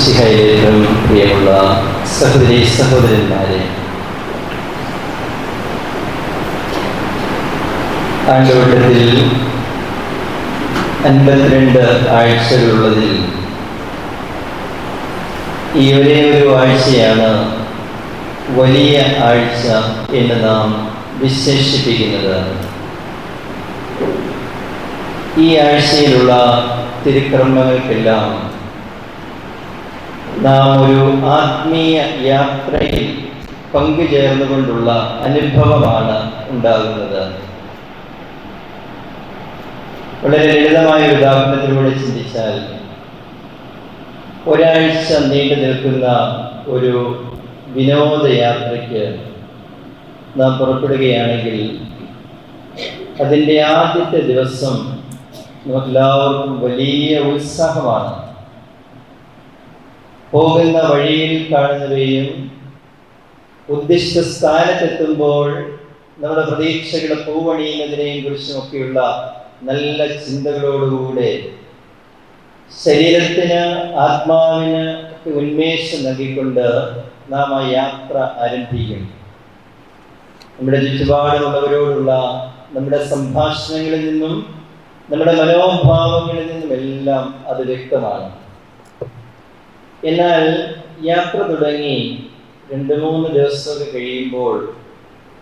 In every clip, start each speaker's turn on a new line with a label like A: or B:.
A: മിശിഹയിലേക്കും പ്രിയമുള്ള സഹോദരി സഹോദരന്മാരെ. ആണ്ടുവട്ടത്തിൽ അൻപത്തിരണ്ട് ആഴ്ചകളുള്ളതിൽ ഈ ഒരേ ഒരു ആഴ്ചയാണ് വലിയ ആഴ്ച എന്ന് നാം വിശേഷിപ്പിക്കുന്നത്. ഈ ആഴ്ചയിലുള്ള തിരുക്കർമ്മങ്ങൾക്കെല്ലാം നാം ഒരു ആത്മീയ യാത്രയിൽ പങ്കുചേർന്നുകൊണ്ടുള്ള അനുഭവമാണ് ഉണ്ടാകുന്നത്. വളരെ ലളിതമായ ഉദാഹരണത്തിലൂടെ ചിന്തിച്ചാൽ ഒരാഴ്ച നീണ്ടു നിൽക്കുന്ന ഒരു വിനോദയാത്രയ്ക്ക് നാം പുറപ്പെടുകയാണെങ്കിൽ അതിന്റെ ആദ്യത്തെ ദിവസം നമുക്കെല്ലാവർക്കും വലിയ ഉത്സാഹമാണ്. പോകുന്ന വഴിയിൽ കാണുന്നവയും ഉദ്ദിഷ്ട സ്ഥാനത്തെത്തുമ്പോൾ നമ്മുടെ പ്രതീക്ഷകളെ പൂവണിയുന്നതിനെയും കുറിച്ചുമൊക്കെയുള്ള നല്ല ചിന്തകളോടുകൂടെ ശരീരത്തിന് ആത്മാവിന് ഉന്മേഷം നൽകിക്കൊണ്ട് നാം ആ യാത്ര ആരംഭിക്കും. നമ്മുടെ ചുറ്റുപാടുമുള്ളവരോടുള്ള നമ്മുടെ സംഭാഷണങ്ങളിൽ നിന്നും നമ്മുടെ മനോഭാവങ്ങളിൽ നിന്നും എല്ലാം അത് വ്യക്തമാണ്. എന്നാൽ യാത്ര തുടങ്ങി രണ്ട് മൂന്ന് ദിവസമൊക്കെ കഴിയുമ്പോൾ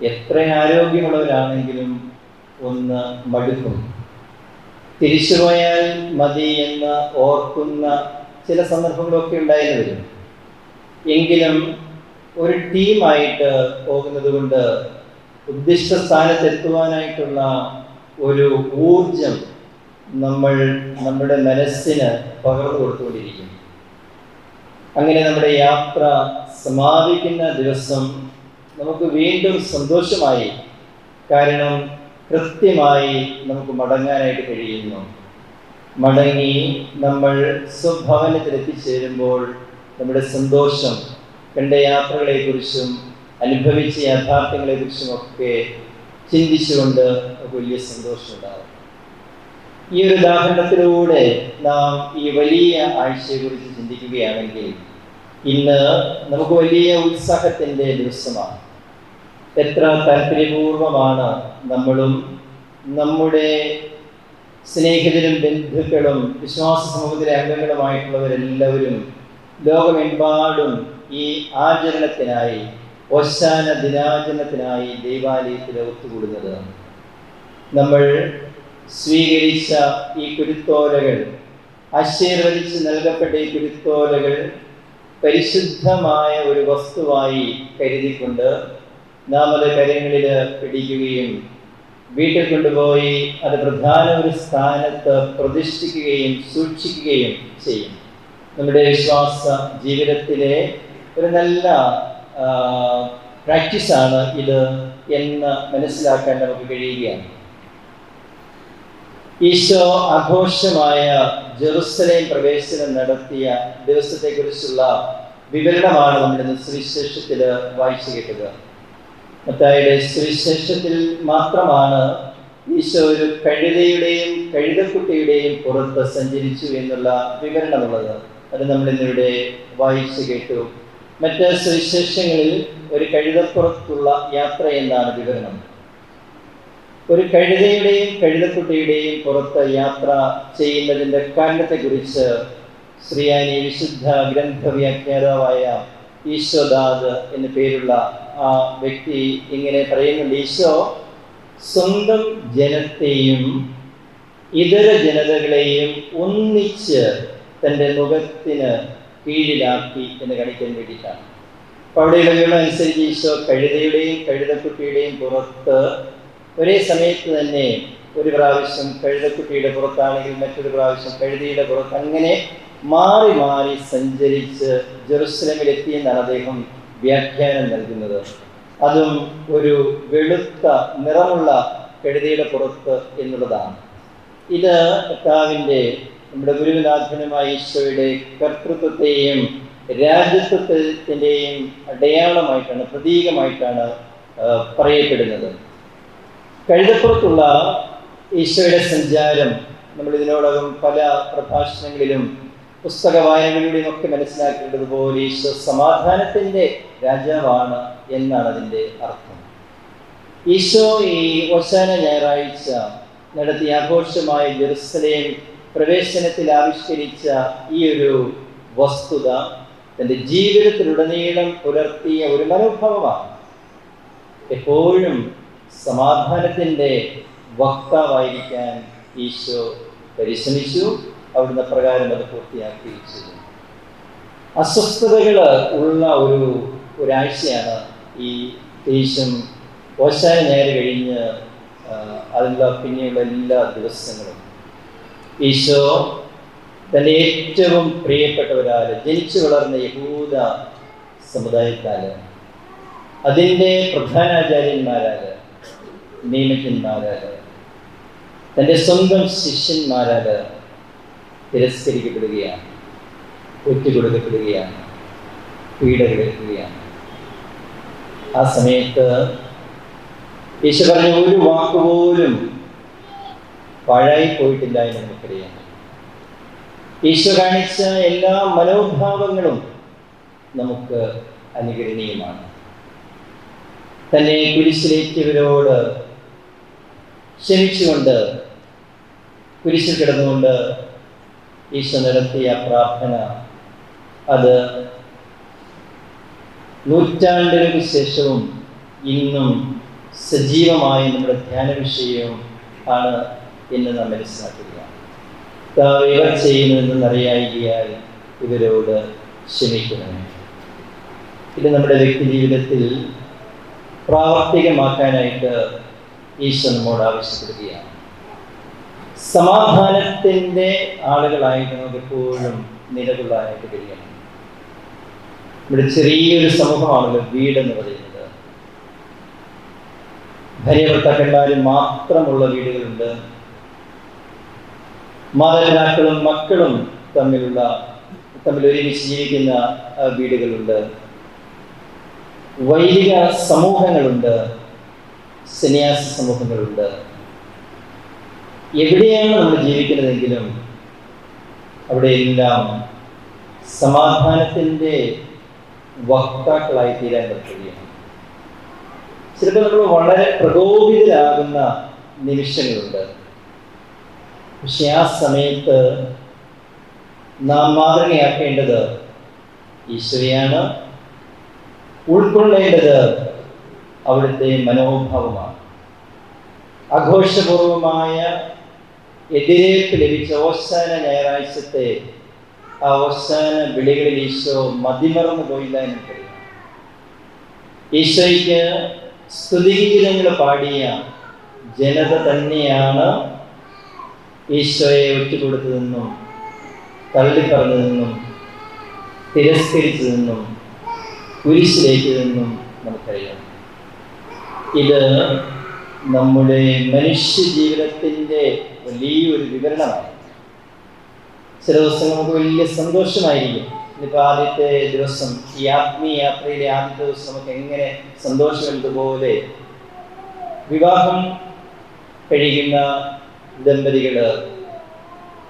A: എത്ര ആരോഗ്യമുള്ളവരാണെങ്കിലും ഒന്ന് മടുക്കും. തിരിച്ചുപോയാൽ മതി എന്ന് ഓർക്കുന്ന ചില സന്ദർഭങ്ങളൊക്കെ ഉണ്ടായിരുന്നു. വരും എങ്കിലും ഒരു ടീമായിട്ട് പോകുന്നത് കൊണ്ട് ഉദ്ദിഷ്ട സ്ഥാനത്തെത്തുവാനായിട്ടുള്ള ഒരു ഊർജം നമ്മൾ നമ്മുടെ മനസ്സിന് പകർന്നു കൊടുത്തുകൊണ്ടിരിക്കും അങ്ങനെ നമ്മുടെ യാത്ര സമാപിക്കുന്ന ദിവസം നമുക്ക് വീണ്ടും സന്തോഷമായി. കാരണം കൃത്യമായി നമുക്ക് മടങ്ങാനായിട്ട് കഴിയുന്നു. മടങ്ങി നമ്മൾ സ്വഭവനത്തിൽ എത്തിച്ചേരുമ്പോൾ നമ്മുടെ സന്തോഷം കണ്ട യാത്രകളെക്കുറിച്ചും അനുഭവിച്ച യാഥാർത്ഥ്യങ്ങളെക്കുറിച്ചും ഒക്കെ ചിന്തിച്ചുകൊണ്ട് വലിയ സന്തോഷമുണ്ടാകും. ഈ ഒരു ഉദാഹരണത്തിലൂടെ നാം ഈ വലിയ ആഴ്ചയെക്കുറിച്ച് ചിന്തിക്കുകയാണെങ്കിൽ ഇന്ന് നമുക്ക് വലിയ ഉത്സാഹത്തിന്റെ ദിവസമാണ്. എത്ര താല്പര്യപൂർവമാണ് നമ്മളും നമ്മുടെ സ്നേഹിതരും ബന്ധുക്കളും വിശ്വാസ സമൂഹത്തിലെ അംഗങ്ങളുമായിട്ടുള്ളവരെല്ലാവരും ലോകമെമ്പാടും ഈ ആചരണത്തിനായി ഒശാന ദിനാചരണത്തിനായി ദൈവാലയത്തിൽ ഒത്തുകൂടുന്നത്. നമ്മൾ സ്വീകരിച്ച ഈ കുരുത്തോലകൾ ആശീർവദിച്ച് നൽകപ്പെട്ട ഈ കുരുത്തോലകൾ പരിശുദ്ധമായ ഒരു വസ്തുവായി കരുതിക്കൊണ്ട് നാം അത് കരങ്ങളിൽ പിടിക്കുകയും വീട്ടിൽ കൊണ്ടുപോയി അത് പ്രധാന ഒരു സ്ഥാനത്ത് പ്രതിഷ്ഠിക്കുകയും സൂക്ഷിക്കുകയും ചെയ്യും. നമ്മുടെ വിശ്വാസ ജീവിതത്തിലെ ഒരു നല്ല പ്രാക്ടീസാണ് ഇത് എന്ന് മനസ്സിലാക്കാൻ നമുക്ക് കഴിയുകയാണ്. ഈശോ ആഘോഷമായ ജെറുസലേം പ്രവേശനം നടത്തിയ ദിവസത്തെക്കുറിച്ചുള്ള വിവരണമാണ് നമ്മളിന്ന് സുവിശേഷത്തിൽ വായിച്ചു കേട്ടത്. മത്തായുടെ സുവിശേഷത്തിൽ മാത്രമാണ് ഈശോ ഒരു കഴുതയുടെയും കഴുതക്കുട്ടിയുടെയും പുറത്ത് സഞ്ചരിച്ചു എന്നുള്ള വിവരണമുള്ളത്. അത് നമ്മൾ ഇന്നിവിടെ വായിച്ചു കേട്ടു. മറ്റ് സുവിശേഷങ്ങളിൽ ഒരു കഴുതപ്പുറത്തുള്ള യാത്ര എന്നാണ് വിവരണം. ഒരു കഴുതയുടെയും കഴുതക്കുട്ടിയുടെയും പുറത്ത് യാത്ര ചെയ്യുന്നതിന്റെ കാരണത്തെക്കുറിച്ച് ശ്രീയാനി വിശുദ്ധ ഗ്രന്ഥവ്യാഖ്യാതാവായ ഈശോദാദ് എന്ന പേരുള്ള ആ വ്യക്തി ഇങ്ങനെ പറയുന്നുണ്ട് ഈശോ സ്വന്തം ജനത്തെയും ഇതര ജനതകളെയും ഒന്നിച്ച് തന്റെ മുഖത്തിന് കീഴിലാക്കി എന്ന് കാണിക്കാൻ വേണ്ടിയിട്ടാണ്. അവിടെയുള്ള വിവരണം ഈശോ കഴുതയുടെയും കഴുതക്കുട്ടിയുടെയും പുറത്ത് ഒരേ സമയത്ത് തന്നെ ഒരു പ്രാവശ്യം കഴുതക്കുട്ടിയുടെ പുറത്താണെങ്കിൽ മറ്റൊരു പ്രാവശ്യം കഴുതിയുടെ പുറത്ത് അങ്ങനെ മാറി മാറി സഞ്ചരിച്ച് ജെറുസലമിൽ എത്തിയെന്നാണ് അദ്ദേഹം വ്യാഖ്യാനം നൽകുന്നത്. അതും ഒരു വെളുത്ത നിറമുള്ള കെഴുതിയുടെ പുറത്ത് എന്നുള്ളതാണ്. ഇത് കർത്താവിന്റെ നമ്മുടെ ഗുരുവിനാഥനുമായ ഈശോയുടെ കർത്തൃത്വത്തെയും രാജ്യത്വത്തിന്റെയും അടയാളമായിട്ടാണ് പ്രതീകമായിട്ടാണ് പറയപ്പെടുന്നത്. കഴുതപ്പുറത്തുള്ള ഈശോയുടെ സഞ്ചാരം നമ്മൾ ഇതിനോടകം പല പ്രഭാഷണങ്ങളിലും പുസ്തക വായനകളിലൂടെയും ഒക്കെ മനസ്സിലാക്കേണ്ടതുപോലെ ഈശോ സമാധാനത്തിന്റെ രാജാവാണ് എന്നാണ് അതിന്റെ അർത്ഥം. ഈശോ ഈ ഓശാന ഞായറാഴ്ച നടത്തിയ ആഘോഷമായ ജെറുസലേം പ്രവേശനത്തിൽ ആവിഷ്കരിച്ച ഈ ഒരു വസ്തുത തന്റെ ജീവിതത്തിലുടനീളം പുലർത്തിയ ഒരു മനോഭാവമാണ്. എപ്പോഴും സമാധാനത്തിന്റെ വക്താവായിരിക്കാൻ ഈശോ പരിശ്രമിച്ചു. അവിടുന്ന് പ്രകാരം അത് പൂർത്തിയാക്കിയിരിച്ചു അസ്വസ്ഥതകൾ ഉള്ള ഒരു ഒരാഴ്ചയാണ് ഈ ദേശം ഓശാന നേരെ കഴിഞ്ഞ് അതിനുള്ള പിന്നെയുള്ള എല്ലാ ദിവസങ്ങളും. ഈശോ തന്റെ ഏറ്റവും പ്രിയപ്പെട്ടവരാൽ ജനിച്ചു വളർന്ന യഹൂദ സമുദായത്താൽ അതിന്റെ പ്രധാനാചാര്യന്മാരാൽ നിയമജ്ഞന്മാരാൽ തന്റെ സ്വന്തം ശിഷ്യന്മാരാൽ തിരസ്കരിക്കപ്പെടുകയാണ് ഒറ്റുകൊടുക്കപ്പെടുകയാണ് പീഡകളെടുക്കുകയാണ് ആ സമയത്ത് യേശു പറഞ്ഞ ഒരു വാക്കുപോലും പാഴായി പോയിട്ടില്ല എന്ന് നമുക്കറിയാം. ഈശോ കാണിച്ച എല്ലാ മനോഭാവങ്ങളും നമുക്ക് അനുകരണീയമാണ്. തന്നെ കുരിശിലേറ്റവരോട് ക്ഷമിച്ചുകൊണ്ട് കുരിശിൽ കിടന്നുകൊണ്ട് ഈശോ നടത്തിയ പ്രാർത്ഥന അത് നൂറ്റാണ്ടുകൾക്ക് ശേഷവും ഇന്നും സജീവമായ നമ്മുടെ ധ്യാന വിഷയവും ആണ് എന്ന് നാം മനസ്സിലാക്കുക. ഇവർ ചെയ്യുന്നതെന്ന് അറിയായികയാൽ ഇവരോട് ക്ഷമിക്കണമേ. ഇത് നമ്മുടെ വ്യക്തി ജീവിതത്തിൽ പ്രാവർത്തികമാക്കാനായിട്ട് ഈശോ നമ്മോട് ആവശ്യപ്പെടുകയാണ്. സമാധാനത്തിന്റെ ആളുകളായിട്ട് നമുക്ക് എപ്പോഴും നിലകൊള്ളാനായിട്ട് കഴിയണം ഇവിടെ ചെറിയൊരു സമൂഹമാണല്ലോ വീടെന്ന് പറയുന്നത്. ഭാര്യഭർത്താക്കന്മാരും മാത്രമുള്ള വീടുകളുണ്ട്. മാതാപിതാക്കളും മക്കളും തമ്മിലുള്ള തമ്മിൽ ഒരുമിച്ച് ജീവിക്കുന്ന വീടുകളുണ്ട്. വൈദിക സമൂഹങ്ങളുണ്ട്. സന്യാസ സമൂഹങ്ങളുണ്ട്. എവിടെയാണ് നമ്മൾ ജീവിക്കുന്നതെങ്കിലും അവിടെയെല്ലാം സമാധാനത്തിന്റെ വക്താക്കളായി തീരാൻ പറ്റുകയാണ്. ചിലപ്പോൾ നമ്മൾ വളരെ പ്രകോപിതരാകുന്ന നിമിഷങ്ങളുണ്ട്. പക്ഷെ ആ സമയത്ത് നാം മാതൃകയാക്കേണ്ടത് ഈശ്വരിയാണ് ഉൾക്കൊള്ളേണ്ടത് അവിടുത്തെ മനോഭാവമാണ്. ആഘോഷപൂർവമായ എതിരേൽപ്പ് ലഭിച്ച അവസാന ഞായറാഴ്ചത്തെ ആ അവസാന വിളികളിൽ ഈശോ മതിമറന്നു പോയില്ല എന്ന് എനിക്കറിയാം ഈശോയ്ക്ക് സ്തുതിഗീതങ്ങൾ പാടിയ ജനത തന്നെയാണ് ഈശോയെ ഒറ്റുകൊടുത്തതെന്നും തള്ളിപ്പറഞ്ഞതെന്നും തിരസ്കരിച്ചതെന്നും കുരിശിലേറ്റതെന്നും നമുക്കറിയാം. ഇത് നമ്മുടെ മനുഷ്യ ജീവിതത്തിന്റെ വലിയൊരു വിവരണമാണ്. ചില ദിവസം നമുക്ക് വലിയ സന്തോഷമായിരിക്കും. ഇന്നിപ്പോൾ ആദ്യത്തെ ദിവസം ഈ ആത്മീയ യാത്രയിലെ ആദ്യത്തെ ദിവസം നമുക്ക് എങ്ങനെ സന്തോഷമുള്ളതുപോലെ വിവാഹം കഴിയുന്ന ദമ്പതികൾ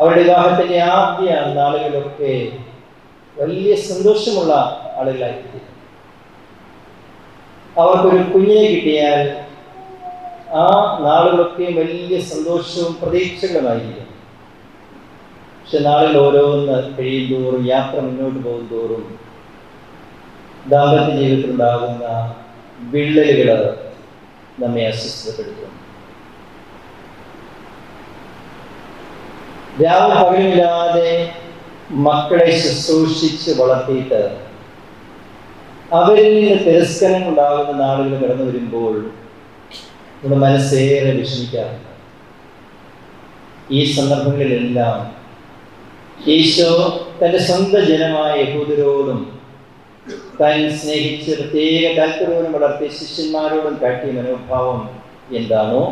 A: അവരുടെ വിവാഹത്തിന്റെ ആദ്യ നാളുകളൊക്കെ വലിയ സന്തോഷമുള്ള ആളുകളായിരിക്കും. അവർക്കൊരു കുഞ്ഞിനെ കിട്ടിയാൽ ആ നാളുകളൊക്കെ വലിയ സന്തോഷവും പ്രതീക്ഷകളുമായിരിക്കും. പക്ഷെ നാളിൽ ഓരോന്ന് കഴിയും തോറും യാത്ര മുന്നോട്ട് പോകും തോറും ദാമ്പത്യ ജീവിതത്തിലുണ്ടാകുന്ന വിള്ളലുകൾ നമ്മെ അസ്വസ്ഥപ്പെടുത്തും രാവും പകലുമില്ലാതെ മക്കളെ ശുശ്രൂഷിച്ച് വളർത്തിയിട്ട് അവരിൽ നിന്ന് ഉണ്ടാകുന്ന നാളുകൾ കടന്നു വരുമ്പോൾ നമ്മുടെ മനസ്സേറെ വിഷമിക്കാറുണ്ട്. ഈ സന്ദർഭങ്ങളിലെല്ലാം ഈശോ തന്റെ സ്വന്തം ജനമായ യഹൂദരോടും താൻ സ്നേഹിച്ച് പ്രത്യേക താല്പര്യവും വളർത്തിയ ശിഷ്യന്മാരോടും കാട്ടിയ മനോഭാവം എന്താണോ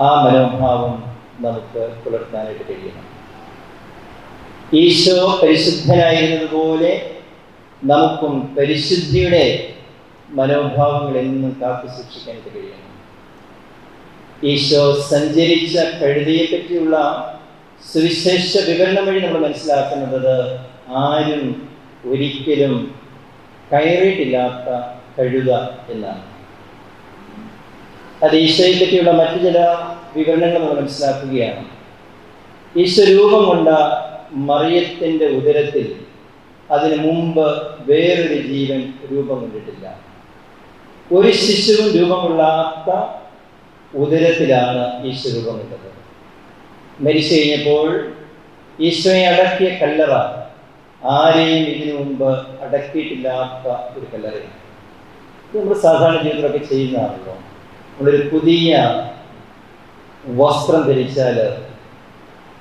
A: ആ മനോഭാവം നമുക്ക് പുലർത്താനായിട്ട് കഴിയണം. ഈശോ പരിശുദ്ധനായിരുന്നതുപോലെ നമുക്കും പരിശുദ്ധിയുടെ മനോഭാവങ്ങൾ എന്നും കാത്തു സൂക്ഷിക്കാൻ കഴിയണം. ഈശോ സഞ്ചരിച്ച കഴുതിയെ പറ്റിയുള്ള സുവിശേഷ വിവരണം വഴി നമ്മൾ മനസ്സിലാക്കുന്നത് ആരും ഒരിക്കലും കയറിയിട്ടില്ലാത്ത കഴുത എന്നാണ്. അത് ഈശോയെ പറ്റിയുള്ള മറ്റു ചില വിവരണങ്ങൾ നമ്മൾ മനസ്സിലാക്കുകയാണ്. ഈശോ കൊണ്ട മറിയത്തിന്റെ ഉദരത്തിൽ അതിനു മുമ്പ് വേറൊരു ജീവൻ രൂപം കൊണ്ടിട്ടില്ല. ഒരു ശിശുവും രൂപമുള്ളാത്ത ഉദരത്തിലാണ് ഈശോ രൂപം കൊണ്ടത്. മരിച്ചു കഴിഞ്ഞപ്പോൾ ഈശോയെ അടക്കിയ കല്ലറ ആരെയും ഇതിനു മുമ്പ് അടക്കിയിട്ടില്ലാത്ത ഒരു കല്ലറയാണ്. ഇത് നമ്മൾ സാധാരണ ജീവിതത്തിലൊക്കെ ചെയ്യുന്നതാണല്ലോ. നമ്മളൊരു പുതിയ വസ്ത്രം ധരിച്ചാൽ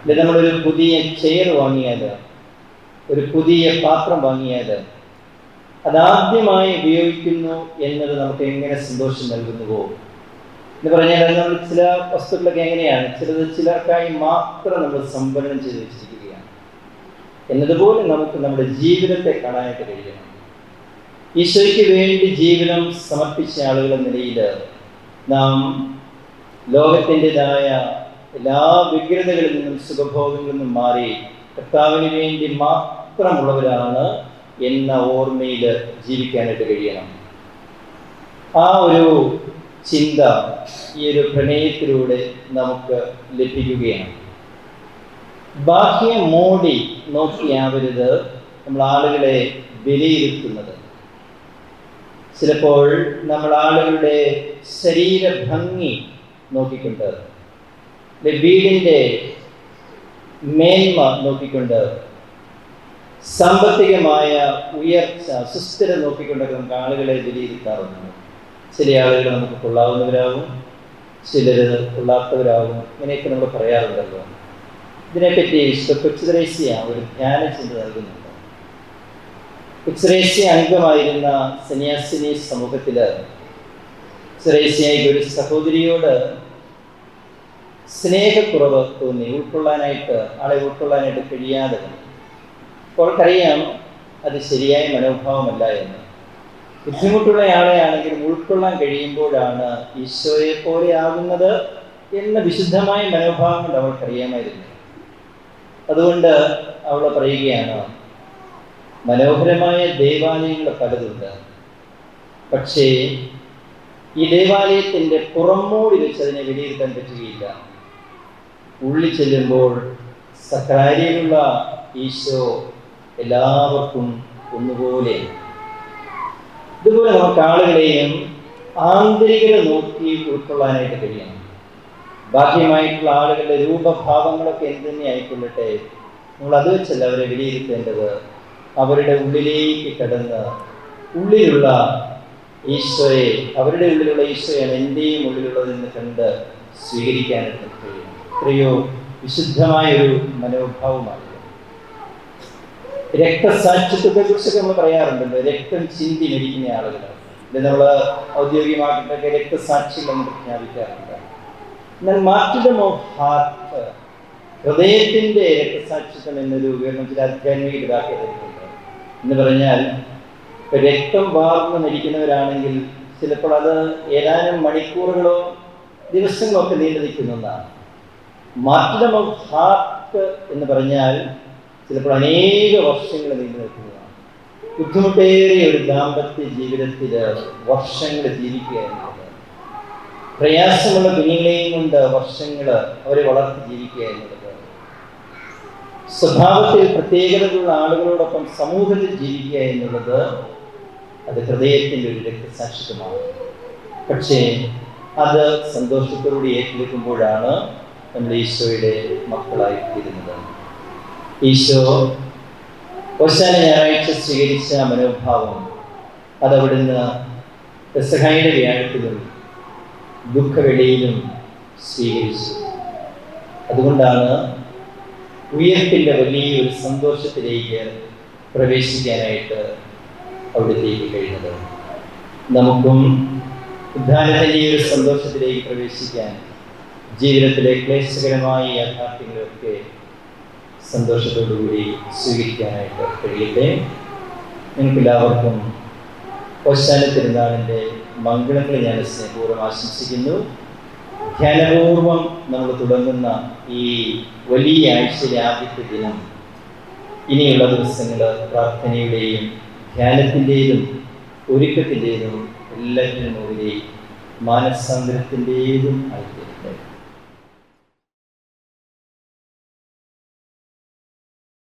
A: അല്ലെങ്കിൽ നമ്മളൊരു പുതിയ ചെയർ വാങ്ങിയാൽ ഒരു പുതിയ പാത്രം വാങ്ങിയാൽ അതാദ്യമായി ഉപയോഗിക്കുന്നു എന്നത് നമുക്ക് എങ്ങനെ സന്തോഷം നൽകുന്നുവോ? എന്ന് പറഞ്ഞാൽ നമ്മൾ ചില വസ്തുക്കളൊക്കെ എങ്ങനെയാണ്? ചിലത് ചിലർക്കായി മാത്രം നമ്മൾ സംഭരണം ചെയ്ത് വെച്ചിരിക്കുകയാണ്. എന്നതുപോലെ നമുക്ക് നമ്മുടെ ജീവിതത്തെ കാണാനായിട്ട് കഴിയണം. ഈശോയ്ക്ക് വേണ്ടി ജീവിതം സമർപ്പിച്ച ആളുകളുടെ നിലയിൽ നാം ലോകത്തിന്റെതായ എല്ലാ വിഗ്രതകളിൽ നിന്നും സുഖഭോഗങ്ങളിൽ നിന്നും മാറി കർത്താവിന് വേണ്ടി മാത്രമുള്ളവരാണ് എന്ന ഓർമ്മയിൽ ജീവിക്കാനായിട്ട് കഴിയണം. ആ ഒരു ചിന്ത ഈ ഒരു പ്രണയത്തിലൂടെ നമുക്ക് ലഭിക്കുകയാണ്. ബാഹ്യ മോടി നോക്കിയാവരുത് നമ്മൾ ആളുകളെ വിലയിരുത്തുന്നത്. ചിലപ്പോൾ നമ്മൾ ആളുകളുടെ ശരീരഭംഗി നോക്കിക്കൊണ്ട് വീടിന്റെ മേന്മ നോക്കിക്കൊണ്ട് സാമ്പത്തികമായ ഉയർച്ച സുസ്ഥിര നോക്കിക്കൊണ്ടൊക്കെ നമുക്ക് ആളുകളെ വിലയിരുത്താറുണ്ട്. ചില ആളുകൾ നമുക്ക് കൊള്ളാവുന്നവരാകും ചിലർ കൊള്ളാത്തവരാകും ഇങ്ങനെയൊക്കെ നമ്മൾ പറയാറുണ്ടല്ലോ. ഇതിനെപ്പറ്റി വിശുദ്ധ ഒരു ധ്യാന ചിന്ത നൽകുന്നുണ്ട്. കൊച്ചുദ്രേസ്യ അംഗമായിരുന്ന സന്യാസിനി സമൂഹത്തിൽ സുരേസ്യായി ഒരു സഹോദരിയോട് സ്നേഹക്കുറവ് തോന്നി ഉൾക്കൊള്ളാനായിട്ട് ആളെ ഉൾക്കൊള്ളാനായിട്ട് കഴിയാതെ. അവർക്കറിയാം അത് ശരിയായ മനോഭാവമല്ല എന്ന്. ബുദ്ധിമുട്ടുള്ള ആളെയാണെങ്കിൽ ഉൾക്കൊള്ളാൻ കഴിയുമ്പോഴാണ് ഈശോയെ പോലെ ആകുന്നത് എന്ന വിശുദ്ധമായ മനോഭാവം കൊണ്ട് അവൾക്കറിയാമായിരുന്നു അതുകൊണ്ട് അവൾ പറയുകയാണ് മനോഹരമായ ദേവാലയങ്ങൾ പലതുണ്ട്. പക്ഷേ ഈ ദേവാലയത്തിന്റെ പുറമോടി വെച്ച് അതിനെ വിലയിരുത്താൻ പറ്റുകയില്ല. ഉള്ളിൽ ചെല്ലുമ്പോൾ സക്രാരിയിലുള്ള ഈശോ എല്ലാവർക്കും ഒന്നുപോലെ. ഇതുപോലെ നമുക്ക് ആളുകളെയും ആന്തരികത നോക്കി ഉൾക്കൊള്ളാനായിട്ട് കഴിയണം. ബാഹ്യമായിട്ടുള്ള ആളുകളുടെ രൂപഭാവങ്ങളൊക്കെ എന്ത് തന്നെ ആയിക്കൊള്ളട്ടെ നമ്മൾ അത് വെച്ചല്ല അവരെ വിലയിരുത്തേണ്ടത്. അവരുടെ ഉള്ളിലേക്ക് കടന്ന് ഉള്ളിലുള്ള ഈശോയെ അവരുടെ ഉള്ളിലുള്ള ഈശോയാണ് എന്റെയും ഉള്ളിലുള്ളതെന്ന് കണ്ട് സ്വീകരിക്കാനായിട്ട് കഴിയും എത്രയോ വിശുദ്ധമായൊരു മനോഭാവമാണ് രക്തസാക്ഷിത്വത്തെ കുറിച്ചൊക്കെ നമ്മൾ പറയാറുണ്ടല്ലോ രക്തം ചിന്തി മരിക്കുന്ന ആളുകൾ. ഇത് നമ്മൾ ഔദ്യോഗികമായിട്ടൊക്കെ രക്തസാക്ഷികൾ നമ്മൾ പ്രഖ്യാപിക്കാറുണ്ട്. എന്നാൽ ഓഫ് ഹാർട്ട് ഹൃദയത്തിന്റെ രക്തസാക്ഷിത്വം എന്നൊരു വിവരണം ചില ആധ്യാത്മിക എന്ന് പറഞ്ഞാൽ രക്തം വാർന്ന് മരിക്കുന്നവരാണെങ്കിൽ ചിലപ്പോൾ അത് ഏതാനും മണിക്കൂറുകളോ ദിവസങ്ങളോ ഒക്കെ നീണ്ടു നിൽക്കുന്നതാണ്. മാർട്ടിഡം ഓഫ് ഹാർട്ട് എന്ന് പറഞ്ഞാൽ ചിലപ്പോൾ അനേക വർഷങ്ങൾ നീണ്ടു നിൽക്കുന്നതാണ്. ബുദ്ധിമുട്ടേറിയ ഒരു ദാമ്പത്യ ജീവിതത്തിൽ വർഷങ്ങൾ ജീവിക്കുക എന്നുള്ളത് പ്രയാസമുള്ള കുഞ്ഞുങ്ങളെയും കൊണ്ട് വർഷങ്ങൾ അവരെ വളർത്തി ജീവിക്കുക എന്നുള്ളത് സ്വഭാവത്തിൽ പ്രത്യേകതകളുള്ള ആളുകളോടൊപ്പം സമൂഹത്തിൽ ജീവിക്കുക എന്നുള്ളത് അത് ഹൃദയത്തിന്റെ ഒരു രക്തസാക്ഷിത്വമാണ്. പക്ഷേ അത് സന്തോഷത്തോടുകൂടി ഏറ്റെടുക്കുമ്പോഴാണ് നമ്മൾ ഈശോയുടെ മക്കളായി തീരുന്നത് ഈശോ ഒശാന ഞായറാഴ്ച സ്വീകരിച്ച മനോഭാവം അതവിടുന്ന് പെസഹായുടെ വ്യാഴത്തിലും ദുഃഖവെളിയിലും സ്വീകരിച്ചു. അതുകൊണ്ടാണ് ഉയർപ്പിന്റെ വലിയൊരു സന്തോഷത്തിലേക്ക് പ്രവേശിക്കാനായിട്ട് അവിടത്തേക്ക് കഴിഞ്ഞത്. നമുക്കും ഉദ്ധാനത്തിന്റെ ഒരു സന്തോഷത്തിലേക്ക് പ്രവേശിക്കാൻ ജീവിതത്തിലെ ക്ലേശകരമായ യാഥാർത്ഥ്യങ്ങളൊക്കെ സന്തോഷത്തോടുകൂടി സ്വീകരിക്കാനായിട്ട് കഴിയട്ടെ. നിങ്ങൾക്കെല്ലാവർക്കും ഓശാന തിരുനാളിന്റെ മംഗളങ്ങൾ ഞാൻ സ്നേഹപൂർവം ആശംസിക്കുന്നു. ധ്യാനപൂർവം നമ്മൾ തുടങ്ങുന്ന ഈ വലിയ ആഴ്ചയിലെ ആദ്യത്തെ ദിനം. ഇനിയുള്ള ദിവസങ്ങൾ പ്രാർത്ഥനയുടെയും ധ്യാനത്തിന്റെയും ഒരുക്കത്തിന്റെയും എല്ലാറ്റിനും മുകളിൽ മാനസാന്തരത്തിന്റെതും ആയിരിക്കും